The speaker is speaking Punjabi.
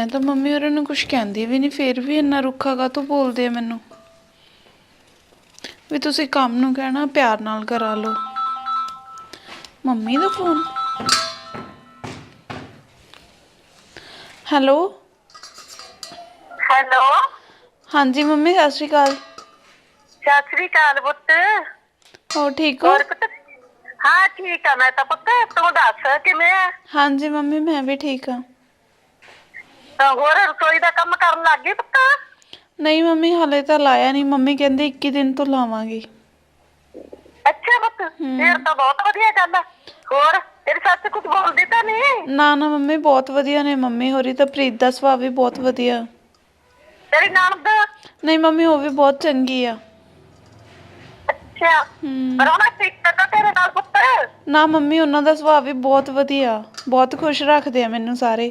ਮੈਂ ਤਾਂ ਮੰਮੀ ਹੋਰਾਂ ਨੂੰ ਕੁਝ ਕਹਿੰਦੀ ਵੀ ਨਹੀਂ ਫੇਰ ਵੀ ਇੰਨਾ ਰੁੱਖਾ ਕਾਹਤੋਂ ਬੋਲਦੇ ਆ ਮੈਨੂੰ। ਵੀ ਤੁਸੀਂ ਕੰਮ ਨੂੰ ਕਹਿਣਾ ਪਿਆਰ ਨਾਲ ਕਰਾ ਲਓ। ਮੰਮੀ ਦਾ ਫੋਨ। ਹੈਲੋ? ਹੈਲੋ? ਹਾਂਜੀ ਮੰਮੀ ਸਤਿ ਸ਼੍ਰੀ ਅਕਾਲ। ਸਤਿ ਸ੍ਰੀ ਅਕਾਲ ਪੁੱਤ। ਹੋਰ ਠੀਕ ਹੋ? ਹੋਰ ਪੁੱਤ? ਹਾਂ ਠੀਕ ਆ ਮੈਂ ਤਾਂ ਪੁੱਤ ਤੂੰ ਦੱਸ ਕਿਵੇਂ ਆ? ਹਾਂਜੀ ਮੰਮੀ ਮੈਂ ਵੀ ਠੀਕ ਹਾਂ ਤਾਂ ਹੋਰ ਰਸੋਈ ਦਾ ਕੰਮ ਕਰਨ ਲੱਗ ਗਈ ਪੁੱਤ ਨਹੀਂ ਮੰਮੀ ਹਾਲੇ ਤਾਂ ਲਾਇਆ ਨਹੀਂ। ਮੰਮੀ ਕਹਿੰਦੇ 21 ਦਿਨ ਤੋਂ ਲਾਵਾਂਗੀ। ਅੱਛਾ ਪੁੱਤ ਫੇਰ ਤਾਂ ਬਹੁਤ ਵਧੀਆ ਗੱਲ ਆ। ਹੋਰ ਤੇਰੀ ਸੱਸ ਕੁਝ ਬੋਲਦੀ ਤਾਂ ਨਹੀਂ? ਨਾ ਨਾ ਮੰਮੀ ਬਹੁਤ ਵਧੀਆ ਨੇ। ਮੰਮੀ ਹੋਰੀ ਤਾਂ ਪ੍ਰੀਤ ਦਾ ਸੁਭਾਅ ਵੀ ਬਹੁਤ ਵਧੀਆ। ਤੇਰੀ ਨਣਦ? ਨਹੀਂ ਮੰਮੀ ਉਹ ਵੀ ਬਹੁਤ ਚੰਗੀ ਆ। ਅੱਛਾ। ਉਹਨਾਂ ਠੀਕ ਤਾਂ ਤੇਰੇ ਨਾਲ ਪੁੱਤ? ਨਾ ਮੰਮੀ ਉਹਨਾਂ ਦਾ ਸੁਭਾਅ ਵੀ ਬਹੁਤ ਵਧੀਆ। ਬਹੁਤ ਖੁਸ਼ ਰੱਖਦੇ ਆ ਮੈਨੂੰ ਸਾਰੇ।